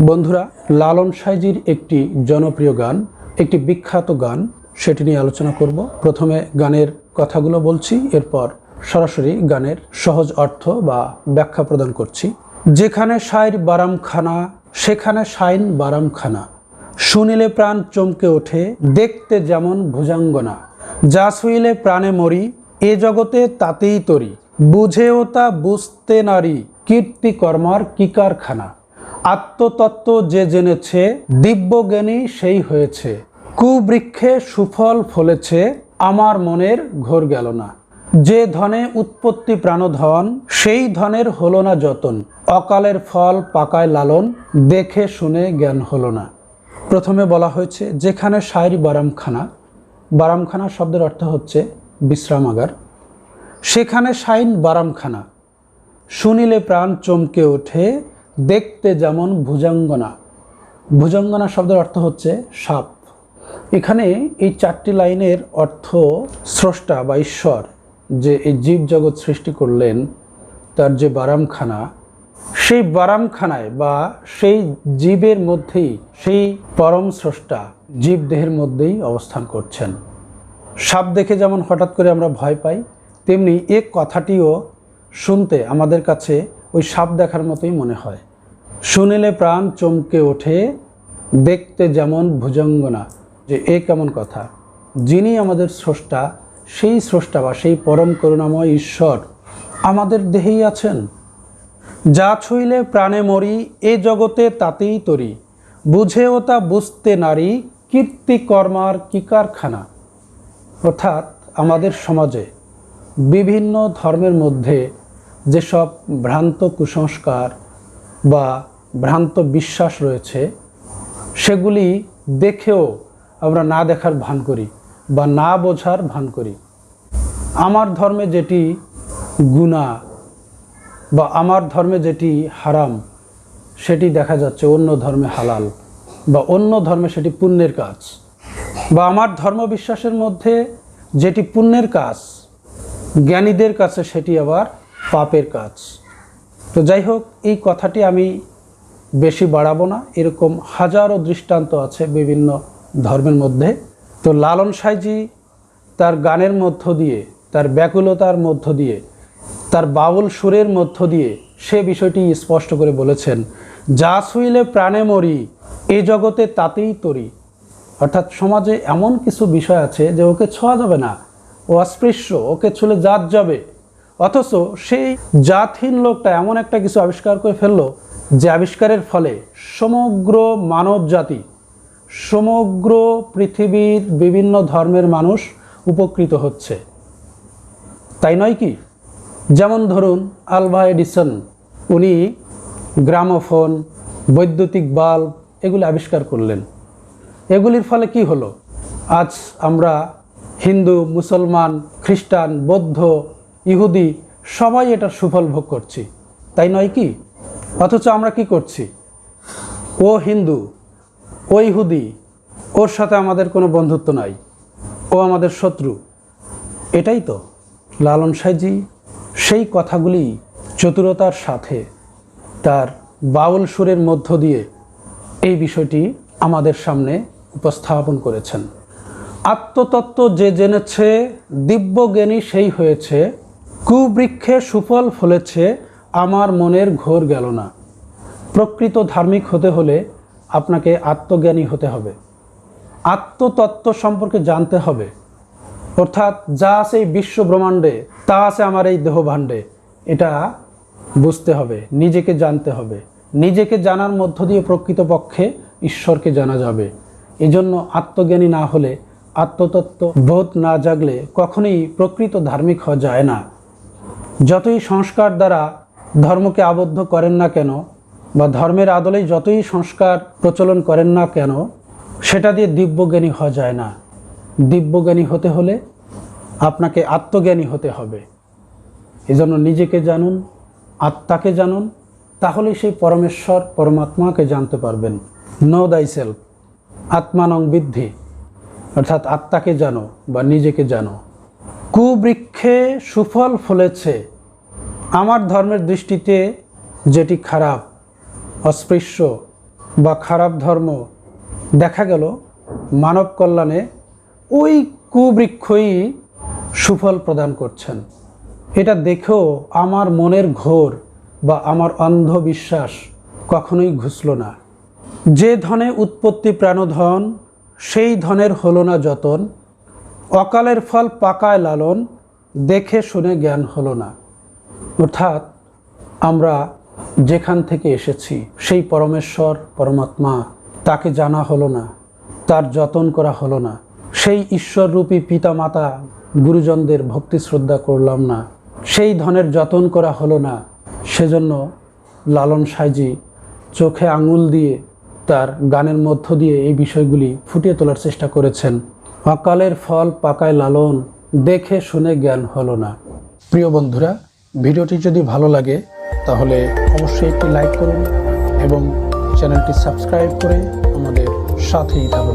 বন্ধুরা, লালন সাইজির একটি জনপ্রিয় গান, একটি বিখ্যাত গান, সেটি নিয়ে আলোচনা করব। প্রথমে গানের কথাগুলো বলছি, এরপর সরাসরি গানের সহজ অর্থ বা ব্যাখ্যা প্রদান করছি। যেখানে সাইর বারামখানা, সেখানে সাইন বারামখানা। শুনিলে প্রাণ চমকে ওঠে, দেখতে যেমন ভুজাঙ্গনা। যা শুইলে প্রাণে মরি, এ জগতে তাতেই তরি। বুঝেও তা বুঝতে নারী কীর্তি কর্মার কি কারখানা। আত্মতত্ত্ব যে জেনেছে, দিব্যজ্ঞানী সেই হয়েছে। কুবৃক্ষে সুফল ফলেছে, আমার মনের ঘোর গেল না। যে ধনে উৎপত্তি প্রাণধন, সেই ধনের হলো না যতন। অকালের ফল পাকায় লালন, দেখে শুনে জ্ঞান হলো না। প্রথমে বলা হয়েছে, যেখানে শায়রি বারামখানা বারামখানা শব্দের অর্থ হচ্ছে বিশ্রামাগার। সেখানে শাইন বারামখানা। শুনিলে প্রাণ চমকে ওঠে দেখতে যেমন ভুজাঙ্গনা। ভুজাঙ্গনা শব্দের অর্থ হচ্ছে সাপ। এখানে এই চারটি লাইনের অর্থ স্রষ্টা বা ঈশ্বর যে এই জীব জগৎ সৃষ্টি করলেন, তার যে বারামখানা, সেই বারামখানায় বা সেই জীবের মধ্যেই, সেই পরম স্রষ্টা জীব দেহের মধ্যেই অবস্থান করছেন। সাপ দেখে যেমন হঠাৎ করে আমরা ভয় পাই, তেমনি এ কথাটিও শুনতে আমাদের কাছে ওই সাপ দেখার মতোই মনে হয়। শুনিলে প্রাণ চমকে ওঠে, দেখতে যেমন ভুজঙ্গনা। যে এ কেমন কথা? যিনি আমাদের স্রষ্টা, সেই স্রষ্টা বা সেই পরম করুণাময় ঈশ্বর আমাদের দেহেই আছেন। যা ছুইলে প্রাণে মরি, এ জগতে তাতেই তরি। বুঝেও তা বুঝতে নারী, কীর্তি কর্মার কি কারখানা? অর্থাৎ আমাদের সমাজে বিভিন্ন ধর্মের মধ্যে যেসব ভ্রান্ত কুসংস্কার বা ভ্রান্ত বিশ্বাস রয়েছে, সেগুলি দেখেও আমরা না দেখার ভান করি বা না বোঝার ভান করি। আমার ধর্মে যেটি গুণা বা আমার ধর্মে যেটি হারাম, সেটি দেখা যাচ্ছে অন্য ধর্মে হালাল বা অন্য ধর্মে সেটি পুণ্যের কাজ। বা আমার ধর্ম বিশ্বাসের মধ্যে যেটি পুণ্যের কাজ, জ্ঞানীদের কাছে সেটি আবার পাপের কাজ। তো যাই হোক, এই কথাটি আমি বেশি বাড়াবো না। এরকম হাজারো দৃষ্টান্ত আছে বিভিন্ন ধর্মের মধ্যে। তো লালন সাইজি তার গানের মধ্য দিয়ে, তার ব্যাকুলতার মধ্য দিয়ে, তার বাউল সুরের মধ্য দিয়ে সে বিষয়টি স্পষ্ট করে বলেছেন, যা শুইলে প্রাণে মরি, এ জগতে তাতেই তরি। অর্থাৎ সমাজে এমন কিছু বিষয় আছে যে ওকে ছোঁয়া যাবে না। ও অস্পৃশ্য, ওকে ছুলে জাত যাবে। অথচ সেই জাতহীন লোকটা এমন একটা কিছু আবিষ্কার করে ফেলল যে আবিষ্কারের ফলে সমগ্র মানব জাতি, সমগ্র পৃথিবীর বিভিন্ন ধর্মের মানুষ উপকৃত হচ্ছে। তাই নয় কি? যেমন ধরুন আলভা এডিসন, উনি গ্রামোফোন, বৈদ্যুতিক বাল্ব এগুলি আবিষ্কার করলেন। এগুলির ফলে কি হলো? আজ আমরা হিন্দু, মুসলমান, খ্রিস্টান, বৌদ্ধ ইহুদি, সবাই এটার সুফল ভোগ করছি। তাই নয় কি? অথচ আমরা কি করছি? ও হিন্দু, ও ইহুদি, ওর সাথে আমাদের কোনো বন্ধুত্ব নাই। ও আমাদের শত্রু। এটাই তো লালন সাইজি সেই কথাগুলি চতুরতার সাথে তার বাউল সুরের মধ্য দিয়ে এই বিষয়টি আমাদের সামনে উপস্থাপন করেছেন। আত্মতত্ত্ব যে জেনেছে, দিব্যজ্ঞানী সেই হয়েছে। কুবৃক্ষে সুফল ফলেছে, আমার মনের ঘোর গেল না। প্রকৃত ধার্মিক হতে হলে আপনাকে আত্মজ্ঞানী হতে হবে। আত্মতত্ত্ব সম্পর্কে জানতে হবে। অর্থাৎ যা আছে এই বিশ্ব ব্রহ্মাণ্ডে, তা আছে আমার এই দেহভাণ্ডে, এটা বুঝতে হবে, নিজেকে জানতে হবে। নিজেকে জানার মধ্য দিয়ে প্রকৃতপক্ষে ঈশ্বরকে জানা যাবে। এজন্য আত্মজ্ঞানী না হলে আত্মতত্ত্ব বোধ না জাগলে কখনোই প্রকৃত ধার্মিক হওয়া যায় না। যতই সংস্কার দ্বারা ধর্মকে আবদ্ধ করেন না কেন, বা ধর্মের আদলেই যতই সংস্কার প্রচলন করেন না কেন, সেটা দিয়ে দিব্যজ্ঞানী হওয়া যায় না। দিব্যজ্ঞানী হতে হলে আপনাকে আত্মজ্ঞানী হতে হবে। এজন্য নিজেকে জানুন, আত্মাকে জানুন তাহলে সেই পরমেশ্বর, পরমাত্মাকে জানতে পারবেন। নো দাই সেলফ আত্মানং বৃদ্ধি। অর্থাৎ আত্মাকে জানো বা নিজেকে জানো। কুবৃক্ষে সুফল ফলেছে। আমার ধর্মের দৃষ্টিতে যেটি খারাপ, অস্পৃশ্য বা খারাপ ধর্ম, দেখা গেল মানব কল্যাণে ওই কুবৃক্ষই সুফল প্রদান করছেন। এটা দেখেও আমার মনের ঘোর বা আমার অন্ধবিশ্বাস কখনোই ঘুষল না। যে ধনে উৎপত্তি প্রাণধন, সেই ধনের হলো না যতন অকালের ফল পাকায় লালন, দেখে শুনে জ্ঞান হলো না। অর্থাৎ আমরা যেখান থেকে এসেছি, সেই পরমেশ্বর, পরমাত্মা, তাকে জানা হলো না, তার যতন করা হলো না। সেই ঈশ্বররূপী পিতামাতা, গুরুজনদের ভক্তি শ্রদ্ধা করলাম না। সেই ধনের যতন করা হলো না, সেজন্য লালন সাইজি চোখে আঙুল দিয়ে তার গানের মধ্য দিয়ে এই বিষয়গুলি ফুটিয়ে তোলার চেষ্টা করেছেন। অকালের ফল পাকায় লালন, দেখে শুনে জ্ঞান হলো না। প্রিয় বন্ধুরা, ভিডিওটি যদি ভালো লাগে, তাহলে অবশ্যই একটি লাইক করুন এবং চ্যানেলটি সাবস্ক্রাইব করে আমাদের সাথেই থাকুন।